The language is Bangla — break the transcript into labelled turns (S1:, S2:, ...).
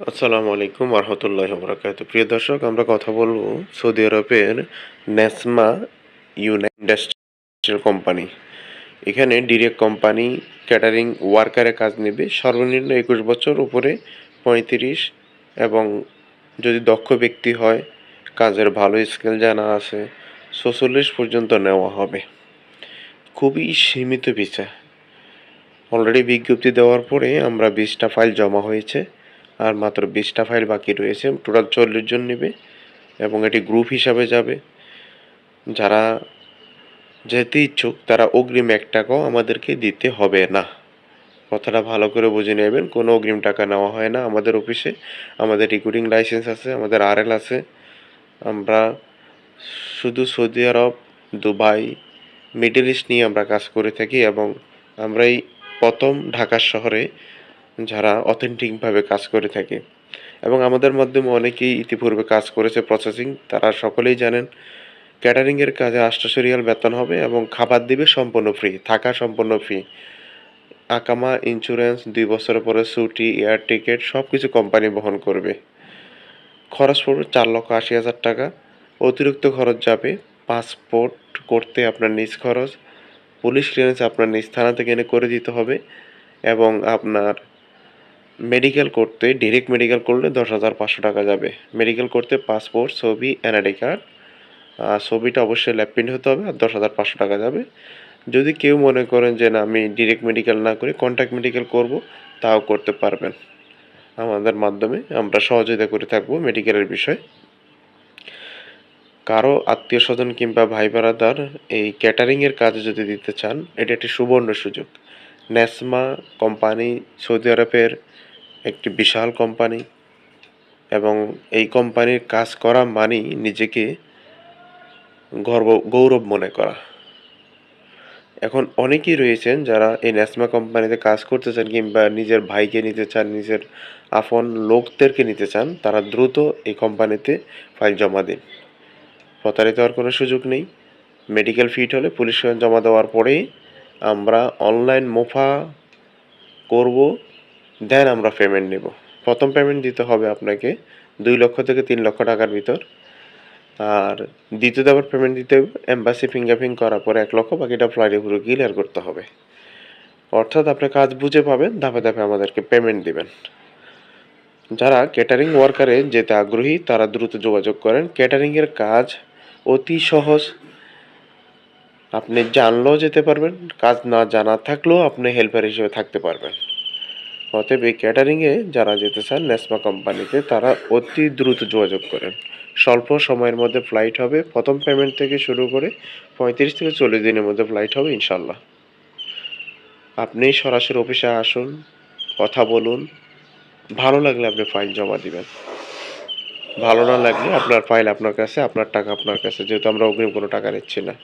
S1: আসসালামু আলাইকুম রহমতুল্লাহ বরাকাত প্রিয় দর্শক, আমরা কথা বলব সৌদি আরবের নেসমা ইউনাইট ইন্ডাস্ট্রিয়াল কোম্পানি। এখানে ডিরেক্ট কোম্পানি, ক্যাটারিং ওয়ার্কারে কাজ নেবে। সর্বনিম্ন একুশ বছর, উপরে পঁয়ত্রিশ এবং যদি দক্ষ ব্যক্তি হয়, কাজের ভালো স্কিল জানা আছে, ছচল্লিশ পর্যন্ত নেওয়া হবে। খুবই সীমিত ভিসা। অলরেডি বিজ্ঞপ্তি দেওয়ার পরে আমরা বিশটা ফাইল জমা হয়েছে। আর মাত্র বিশটা ফাইল বাকি রয়েছে। টোটাল চল্লিশ জন নেবে এবং এটি গ্রুপ হিসাবে যাবে। যারা যেতে ইচ্ছুক, তারা অগ্রিম এক টাকাও আমাদেরকে দিতে হবে না। কথাটা ভালো করে বুঝে নেবেন, কোনো অগ্রিম টাকা নেওয়া হয় না আমাদের অফিসে। আমাদের রিক্রুটিং লাইসেন্স আছে, আমাদের আরএল আছে। আমরা শুধু Saudi Arab, Dubai, middle east নিয়ে আমরা কাজ করে থাকি এবং আমরা এই প্রথম ঢাকা শহরে যারা অথেন্টিকভাবে কাজ করে থাকে। এবং আমাদের মাধ্যমে অনেকেই ইতিপূর্বে কাজ করেছে প্রসেসিং তারা সকলেই জানেন ক্যাটারিংয়ের কাজে রিয়াল বেতন হবে এবং খাবার দিবে সম্পূর্ণ ফ্রি থাকা সম্পূর্ণ ফ্রি আকামা ইন্স্যুরেন্স দুই বছরের পরে ছুটি এয়ার টিকিট সব কিছু কোম্পানি বহন করবে। খরচ পড়বে চার লক্ষ আশি হাজার টাকা। অতিরিক্ত খরচ যাবে পাসপোর্ট করতে আপনার নিজ খরচ। পুলিশ ক্লিয়ারেন্স আপনার নিজ থানা থেকে এনে করে দিতে হবে এবং আপনার মেডিকেল করতে ডিরেক্ট মেডিকেল করলে দশ হাজার পাঁচশো টাকা যাবে। মেডিকেল করতে পাসপোর্ট ছবি এনআইডি কার্ড ছবিটা অবশ্যই ল্যাব প্রিন্ট হতে হবে আর দশ হাজার পাঁচশো টাকা যাবে। যদি কেউ মনে করেন যে না, আমি ডিরেক্ট মেডিকেল না করে কন্ট্যাক্ট মেডিকেল করব, তাও করতে পারবেন। আমাদের মাধ্যমে আমরা সহযোগিতা করে থাকব মেডিকেলের বিষয়ে। কারও আত্মীয় স্বজন কিংবা ভাই বারাদার এই ক্যাটারিংয়ের কাজে যদি দিতে চান, এটা একটি সুবর্ণ সুযোগ। ন্যাসমা কোম্পানি সৌদি আরবের একটি বিশাল কোম্পানি এবং এই কোম্পানির কাজ করা মানেই নিজেকে গর্ব, গৌরব মনে করা। এখন অনেকেই রয়েছেন যারা এই ন্যাসমা কোম্পানিতে কাজ করতে চান কিংবা নিজের ভাইকে নিতে চান, নিজের আপন লোকদেরকে নিতে চান, তারা দ্রুত এই কোম্পানিতে ফাইল জমা দিন। প্রতারিত হওয়ার কোনো সুযোগ নেই। মেডিকেল ফিট হলে পুলিশ জমা দেওয়ার পরেই আমরা অনলাইন মোফা করব। দেন আমরা পেমেন্ট নেব। প্রথম পেমেন্ট দিতে হবে আপনাকে দুই লক্ষ থেকে তিন লক্ষ টাকার ভিতর। আর দ্বিতীয় দাবার পেমেন্ট দিতে হবে এম্বাসি ফিঙ্গারপ্রিন্ট করার পরে এক লক্ষ, বাকিটা ফ্লাইটে পুরো ক্লিয়ার করতে হবে। অর্থাৎ আপনি কাজ বুঝে পাবেন, ধাপে ধাপে আমাদেরকে পেমেন্ট দিবেন। যারা ক্যাটারিং ওয়ার্কারে যেতে আগ্রহী, তারা দ্রুত যোগাযোগ করেন। ক্যাটারিংয়ের কাজ অতি সহজ। আপনি জানলেও যেতে পারবেন, কাজ না জানা থাকলেও আপনি হেল্পার হিসেবে থাকতে পারবেন। অতএব এই ক্যাটারিংয়ে যারা যেতে চান নেসমা কোম্পানিতে, তারা অতি দ্রুত যোগাযোগ করেন। স্বল্প সময়ের মধ্যে ফ্লাইট হবে। প্রথম পেমেন্ট থেকে শুরু করে পঁয়ত্রিশ থেকে চল্লিশ দিনের মধ্যে ফ্লাইট হবে ইনশাল্লাহ আপনি সরাসরি অফিসে আসুন, কথা বলুন। ভালো লাগলে আপনি ফাইল জমা দিবেন। ভালো না লাগলে আপনার ফাইল আপনার কাছে, আপনার টাকা আপনার কাছে, যেহেতু আমরা অগ্রিম কোনো টাকা নিচ্ছি না।